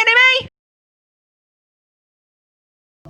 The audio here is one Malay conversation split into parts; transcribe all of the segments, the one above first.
enemy!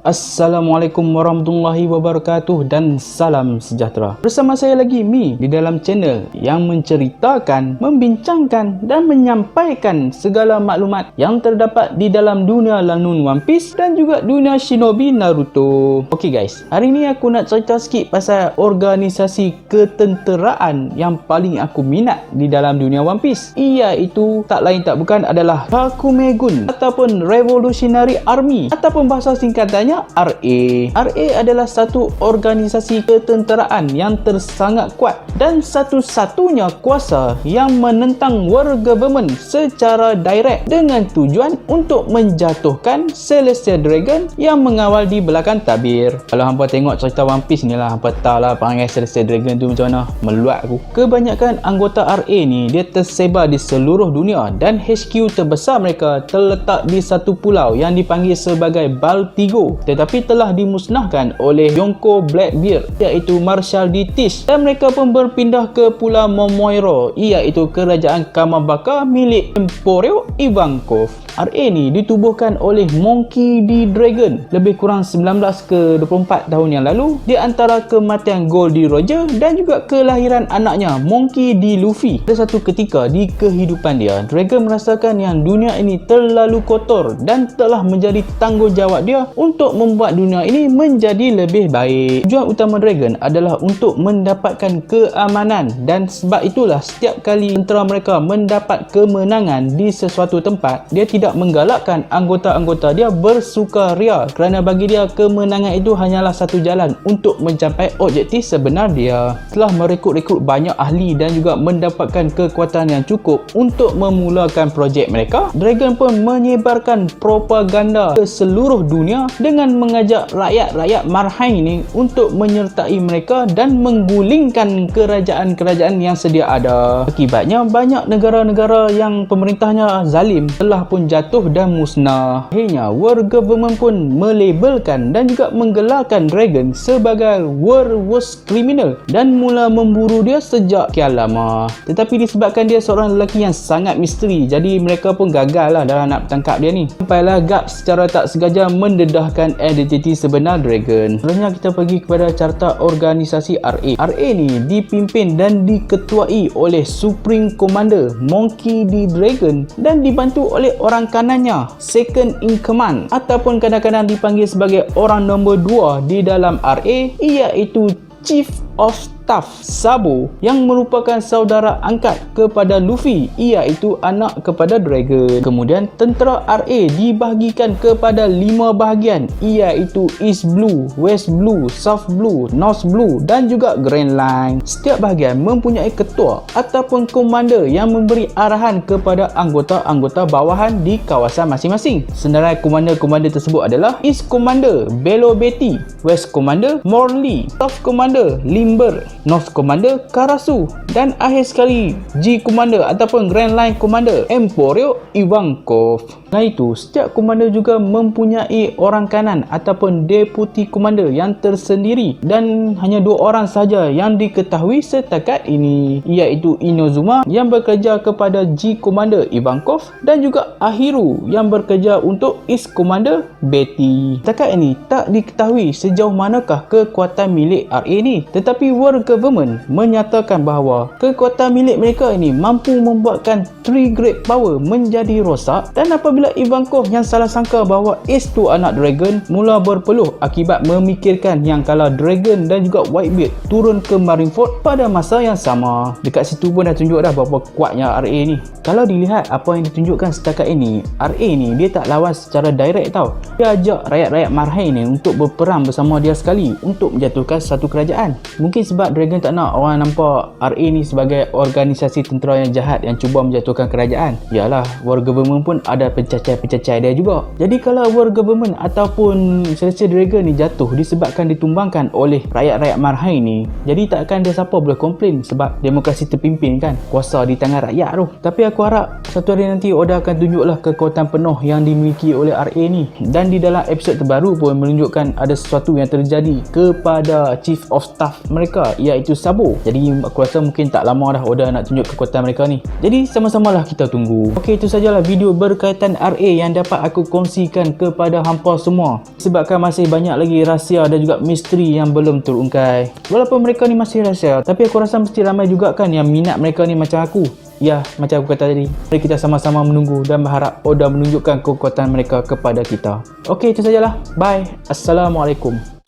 Assalamualaikum warahmatullahi wabarakatuh dan salam sejahtera. Bersama saya lagi Mi di dalam channel yang menceritakan, membincangkan dan menyampaikan segala maklumat yang terdapat di dalam dunia Lanun One Piece dan juga dunia Shinobi Naruto. Okey guys, hari ni aku nak cerita sikit pasal organisasi ketenteraan yang paling aku minat di dalam dunia One Piece. Iaitu tak lain tak bukan adalah Bakumegun ataupun Revolutionary Army ataupun bahasa singkatannya RA. RA adalah satu organisasi ketenteraan yang tersangat kuat dan satu-satunya kuasa yang menentang world government secara direct dengan tujuan untuk menjatuhkan Celestial Dragon yang mengawal di belakang tabir. Kalau hampa tengok cerita One Piece ni lah, hampa tahu lah perangai Celestial Dragon tu macam mana. Meluat aku. Kebanyakan anggota RA ni dia tersebar di seluruh dunia dan HQ terbesar mereka terletak di satu pulau yang dipanggil sebagai Baltigo tetapi telah dimusnahkan oleh Yonko Blackbeard iaitu Marshal Ditish dan mereka pun berpindah ke Pulau Momoiro iaitu kerajaan Kamabaka milik Emporio Ivankov. RA ni ditubuhkan oleh Monkey D. Dragon lebih kurang 19 ke 24 tahun yang lalu di antara kematian Goldie Roger dan juga kelahiran anaknya Monkey D. Luffy. Pada satu ketika di kehidupan dia, Dragon merasakan yang dunia ini terlalu kotor dan telah menjadi tanggungjawab dia untuk membuat dunia ini menjadi lebih baik. Tujuan utama Dragon adalah untuk mendapatkan keamanan dan sebab itulah setiap kali tentera mereka mendapat kemenangan di sesuatu tempat, dia tidak menggalakkan anggota-anggota dia bersukaria kerana bagi dia kemenangan itu hanyalah satu jalan untuk mencapai objektif sebenar dia. Setelah merekrut-rekrut banyak ahli dan juga mendapatkan kekuatan yang cukup untuk memulakan projek mereka, Dragon pun menyebarkan propaganda ke seluruh dunia dengan mengajak rakyat-rakyat Marhain ini untuk menyertai mereka dan menggulingkan kerajaan-kerajaan yang sedia ada. Akibatnya banyak negara-negara yang pemerintahnya zalim telah pun jatuh dan musnah. Akhirnya World Government pun melabelkan dan juga menggelarkan Dragon sebagai World Worst Criminal dan mula memburu dia sejak kian lama. Tetapi disebabkan dia seorang lelaki yang sangat misteri jadi mereka pun gagal lah dalam nak tangkap dia ni. Sampailah Gap secara tak sengaja mendedahkan identiti sebenar Dragon. Selanjutnya kita pergi kepada carta organisasi RA. RA ni dipimpin dan diketuai oleh Supreme Commander Monkey D. Dragon dan dibantu oleh orang kanannya Second in Command ataupun kadang-kadang dipanggil sebagai orang nombor 2 di dalam RA iaitu Chief of Staff Sabo yang merupakan saudara angkat kepada Luffy iaitu anak kepada Dragon. Kemudian tentera RA dibahagikan kepada lima bahagian iaitu East Blue, West Blue, South Blue, North Blue dan juga Grand Line. Setiap bahagian mempunyai ketua ataupun komander yang memberi arahan kepada anggota-anggota bawahan di kawasan masing-masing. Senarai komander-komander tersebut adalah East Commander Belo Betty, West Commander Morley, South Commander Limber, North Commander Karasu dan akhir sekali G Commander ataupun Grand Line Commander Emporio Ivankov. Selain itu, setiap komander juga mempunyai orang kanan ataupun deputy commander yang tersendiri dan hanya dua orang saja yang diketahui setakat ini iaitu Inozuma yang bekerja kepada G Commander Ivankov dan juga Ahiru yang bekerja untuk East Commander Betty. Setakat ini tak diketahui sejauh manakah kekuatan milik RA ini tetapi World Government menyatakan bahawa kekuatan milik mereka ini mampu membuatkan three great power menjadi rosak dan apabila Ivankov yang salah sangka bahawa Ace tu anak Dragon mula berpeluh akibat memikirkan yang kalau Dragon dan juga Whitebeard turun ke Marineford pada masa yang sama. Dekat situ pun dah tunjuk dah berapa kuatnya RA ni. Kalau dilihat apa yang ditunjukkan setakat ini RA ni dia tak lawan secara direct tau. Dia ajak rakyat-rakyat Marhain ni untuk berperang bersama dia sekali untuk menjatuhkan satu kerajaan. Mungkin sebab Dragon tak nak orang nampak RA ni sebagai organisasi tentera yang jahat yang cuba menjatuhkan kerajaan. Yalah war government pun ada pencacai-pencacai dia juga. Jadi kalau war government ataupun Celestial Dragon ni jatuh disebabkan ditumbangkan oleh rakyat-rakyat Marhain ni jadi takkan dia siapa boleh komplain sebab demokrasi terpimpin kan kuasa di tangan rakyat tu. Tapi aku harap satu hari nanti Oda akan tunjuklah kekuatan penuh yang dimiliki oleh RA ni. Dan di dalam episod terbaru pun menunjukkan ada sesuatu yang terjadi kepada Chief of Staff mereka iaitu Sabo. Jadi aku rasa mungkin mungkin tak lama dah Oda nak tunjuk kekuatan mereka ni. Jadi sama-samalah kita tunggu. Okey itu sajalah video berkaitan RA yang dapat aku kongsikan kepada hampa semua. Sebabkan masih banyak lagi rahsia dan juga misteri yang belum terungkai. Walaupun mereka ni masih rahsia, tapi aku rasa mesti ramai juga kan yang minat mereka ni macam aku. Ya, macam aku kata tadi. Mari kita sama-sama menunggu dan berharap Oda menunjukkan kekuatan mereka kepada kita. Okey, itu sajalah. Bye. Assalamualaikum.